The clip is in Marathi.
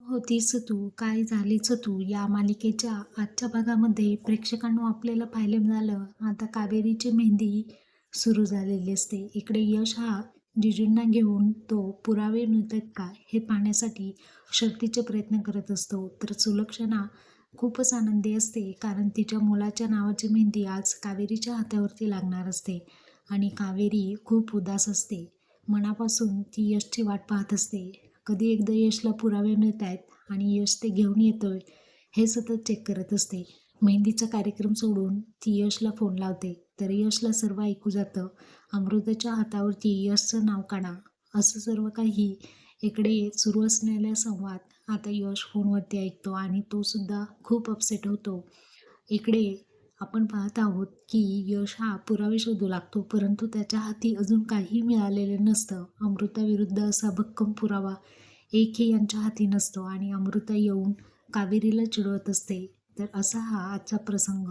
होतीस तू काय झालीच तू या मालिकेच्या आजच्या भागामध्ये प्रेक्षकांना आपल्याला पाहायला मिळालं आता कावेरीची मेहंदी सुरू झालेली असते. इकडे यश हा जिजूंना घेऊन तो पुरावे मिळतात का हे पाहण्यासाठी शक्तीचे प्रयत्न करत असतो. तर सुलक्षणा खूपच आनंदी असते कारण तिच्या मुलाच्या नावाची मेहंदी आज कावेरीच्या हातावरती लागणार असते आणि कावेरी खूप उदास असते. मनापासून ती यशची वाट पाहत असते. कधी एकदा यशला पुरावे मिळत आहेत आणि यश ते घेऊन येतोय हे सतत चेक करत असते. मेहंदीचा कार्यक्रम सोडून ती यशला फोन लावते तर यशला सर्व ऐकू जातं. अमृताच्या हातावरती यशचं नाव काढा. असं सर्व काही इकडे सुरू असलेला संवाद आता यश फोनवरती ऐकतो आणि तो सुद्धा खूप अपसेट होतो. इकडे आपण पाहत आहोत की यश हा पुरावे शोधू लागतो परंतु त्याच्या हाती अजून काही मिळालेलं नसतं. अमृताविरुद्ध असा भक्कम पुरावा एक हे यांच्या हाती नसतो आणि अमृता येऊन कावेरीला चिडवत असते. तर असा हा आजचा प्रसंग.